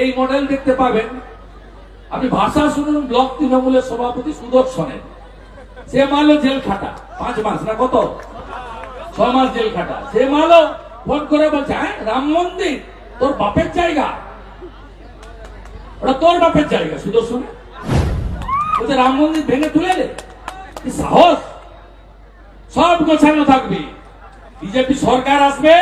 এই মডেল দেখতে পাবেন। আপনি ভাষা শুনুন, ব্লক তৃণমূলের সভাপতি সুদর্শনের সে মারলো জেল খাটা। পাঁচ মাস না কত? ছ মাস জেল খাটা। সে মারলো, ফোন করে বলছে হ্যাঁ রাম মন্দির, তোর বাপের জায়গা। ওটা তোর বাপের জায়গা, সুদর্শন বলছে, রাম মন্দির ভেঙে তুলে দে। সাহস? সব গোছানো থাকবে। বিজেপি সরকার আসবে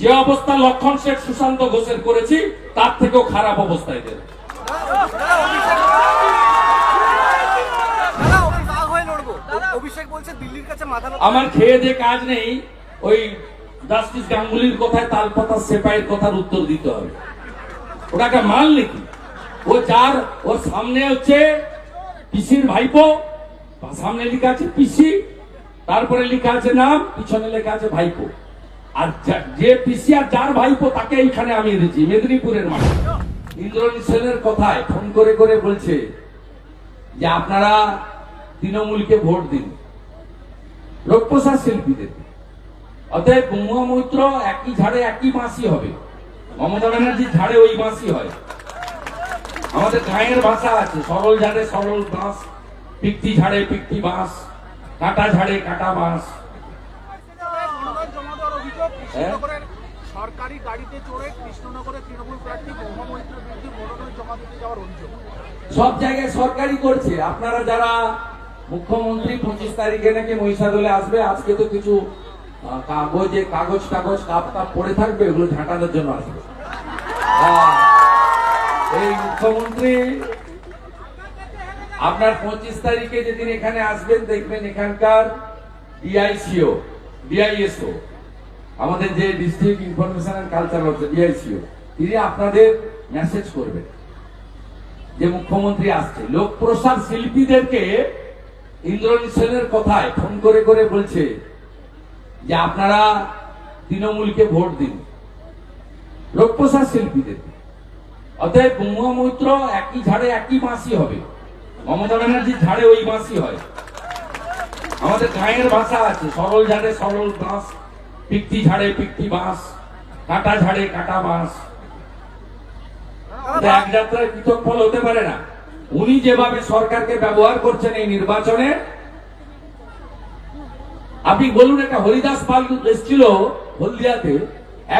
যে অবস্থা লক্ষণ শেখ সুশান্ত ঘোষের করেছি, তার থেকেও খারাপ অবস্থায় দেবে। আমার খেয়ে দিয়ে কাজ নেই, ওই জাস্টিস গাঙ্গুলির কথায় তালপাতা সেপাইয়ের কথার উত্তর দিতে হবে। ওটাকে মাল নাকি ও যার, ওর সামনে হচ্ছে পিসির ভাইপো সামনে লেখা আছে পিসি, তারপরে লেখা আছে নাম, পিছনে লেখা আছে ভাইপো। আর যে পিসি আর যার ভাইপো, তাকে এইখানে আমি এনেছি, মেদিনীপুরের মাঠে ইন্দ্রনীল সেনের কথায় ফোন করে করে বলছে যে আপনারা তৃণমূলকে ভোট দিন লোকপ্রসাদ শিল্পীদের। অতএব মৈত্র একই ঝাড়ে একই মাসি হবে। মমতা ব্যানার্জির ঝাড়ে ওই মাসি হয়। আমাদের গায়ের ভাষা আছে, সরল ঝাড়ে সরল বাঁশ, পিকটি ঝাড়ে পিকটি বাঁশ, কাটা ঝাড়ে কাটা বাঁশ অনুদান জমা দেওয়ার অভিযোগ হ্যাঁ? কৃষ্ণনগরের সরকারি গাড়িতে চড়ে কৃষ্ণনগরে তৃণমূল প্রার্থী মহামৈত্রের বিরুদ্ধে মনোনয়ন জমা দিতে যাওয়ার অভিযোগ। সব জায়গায় সরকারি করছে। আপনারা যারা মুখ্যমন্ত্রী পঁচিশ তারিখে নাকি মহিষাদলে আসবে আজকে তো কিছু কাগজে কাগজ টাগজ কাপ কাপ পড়ে থাকবে ওগুলো ঝাঁটানোর জন্য আসবে। এই মুখ্যমন্ত্রী আপনার পঁচিশ তারিখে যেদিন এখানে আসবেন দেখবেন এখানকার ডিআইসিও ডিআইএসও আমাদের যে ডিস্ট্রিক্ট ইনফরমেশন অ্যান্ড কালচার হচ্ছে ডিআইসিও তিনি আপনাদের মেসেজ করবেন। যে মুখ্যমন্ত্রী আসছে লোকপ্রসাদ শিল্পীদেরকে ইন্দ্রনীল সেনের কথায় ফোন করে করে বলছে যে আপনারা তৃণমূলকে ভোট দিন লোকপ্রসাদ শিল্পীদের অতএব গঙ্গা মৈত্র একই ঝাড়ে একই মাসি হবে। মমতা ব্যানার্জির ঝাড়ে ওই মাসি হয়। আমাদের গায়ের ভাষা আছে, সরল ঝাড়ে সরল বাঁশ। পিকটি ঝাড়ে পিকটি বাঁশ, কাটা ঝাড়ে কাটা বাঁশ। এক যাত্রায় পৃথক ফল হতে পারে না। উনি যেভাবে সরকারকে ব্যবহার করছেন এই নির্বাচনে, আপনি বলুন একটা হরিদাস পাল এসেছিল হলদিয়াতে,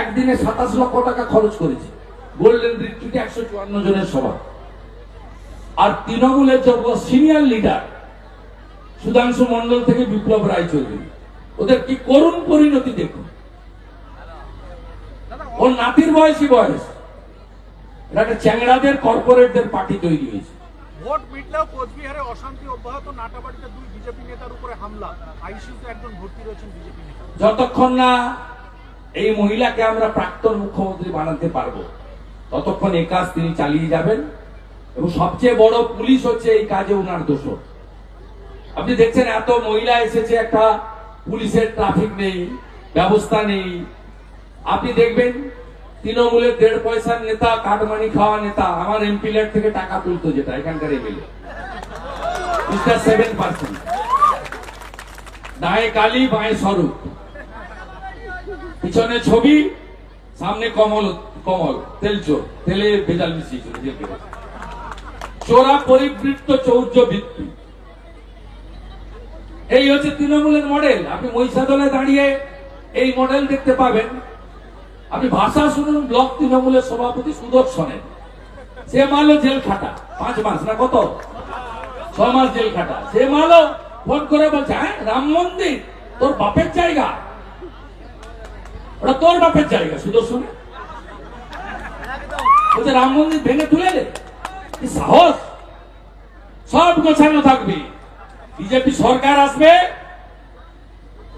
একদিনে সাতাশ লক্ষ টাকা খরচ করেছে। গোল্ডেন রিট্রিটে একশো চুয়ান্ন জনের সভা। আর তৃণমূলের যত সিনিয়র লিডার সুধাংশু মন্ডল থেকে বিপ্লব রায় চৌধুরী। ওদের কি করুণ পরিণতি দেখুন ওর নাতির বয়সী বয়স। এটা একটা চ্যাংড়াদের কর্পোরেটদের পার্টি তৈরি হয়েছে। ভোট মিটলেও কোচবিহারে অশান্তি অব্যাহত। নাটাবাড়িতে দুই বিজেপি নেতার উপরে হামলা। আইসিইউতে একজন ভর্তি রয়েছেন বিজেপি নেতা। যতক্ষণ না এই মহিলাকে আমরা প্রাক্তন মুখ্যমন্ত্রী বানাতে পারব ততক্ষণ এই কাজ তিনি চালিয়ে যাবেন এবং সবচেয়ে বড় পুলিশ হচ্ছে এই কাজে উনার দোষ আপনি দেখছেন এত মহিলা এসেছে একটা পুলিশের ট্রাফিক নেই, ব্যবস্থা নেই। আপনি দেখবেন, তৃণমূলের দেড় পয়সার নেতা, কাটমানি খাওয়া নেতা, আমার এমপি থেকে টাকা তুলতো যেটা, এখানকার এমএলএ দায়ে কালী, বাঁয়ে স্বরূপ। পিছনে ছবি, সামনে কমল কমল, তেল চোর, তেলে ভেজাল মিশিয়েছিল চোরা পরিবৃত্ত চৌর্য বৃত্তি এই হচ্ছে তৃণমূলের মডেল। আপনি মহিষাদলে দাঁড়িয়ে এই মডেল দেখতে পাবেন। আপনি ভাষা শুনুন, ব্লক তৃণমূলের সভাপতি সুদর্শনের সে মারলো জেল খাটা। পাঁচ মাস না কত? ছ মাস জেল খাটা। সে মারলো, ফোন করে বলছে হ্যাঁ রাম মন্দির, তোর বাপের জায়গা। ওটা তোর বাপের জায়গা সুদর্শন বলছে, রাম মন্দির ভেঙে তুলে দে। সাহস? সব গোছানো থাকবে। বিজেপি সরকার আসবে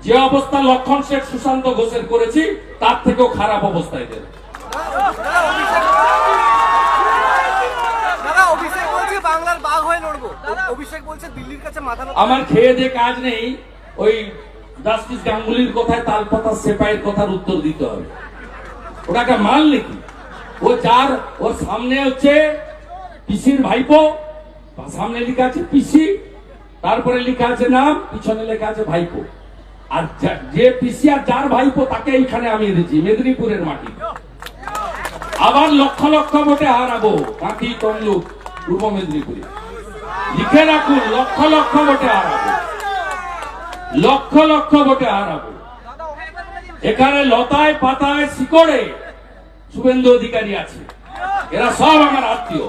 যে অবস্থা লক্ষণ শেখ সুশান্ত ঘোষের করেছি তার থেকেও খারাপ অবস্থায় দেবে। আমার খেয়ে দিয়ে কাজ নেই ওই জাস্টিস গাঙ্গুলির কথায় তাল তালপাতা সেপাইয়ের কথার উত্তর দিতে হবে। ওটাকে মাল নাকি ও যার ওর সামনে হচ্ছে পিসির ভাইপো সামনে লেখা আছে পিসি তারপরে লেখা আছে নাম পিছনে লেখা আছে ভাইপো। আর যে পিসি আর যার ভাইপো, তাকে এইখানে আমি এনেছি, মেদিনীপুরের মাটি। আবার লক্ষ লক্ষ ভোটে হারাবো বাকি তমলুক, পূর্ব মেদিনীপুরে। লিখে রাখুন, লক্ষ লক্ষ ভোটে হারাবো। লক্ষ লক্ষ ভোটে হারাবো। এখানে লতায় পাতায় শিকড়ে শুভেন্দু অধিকারী আছে। এরা সব আমার আত্মীয়।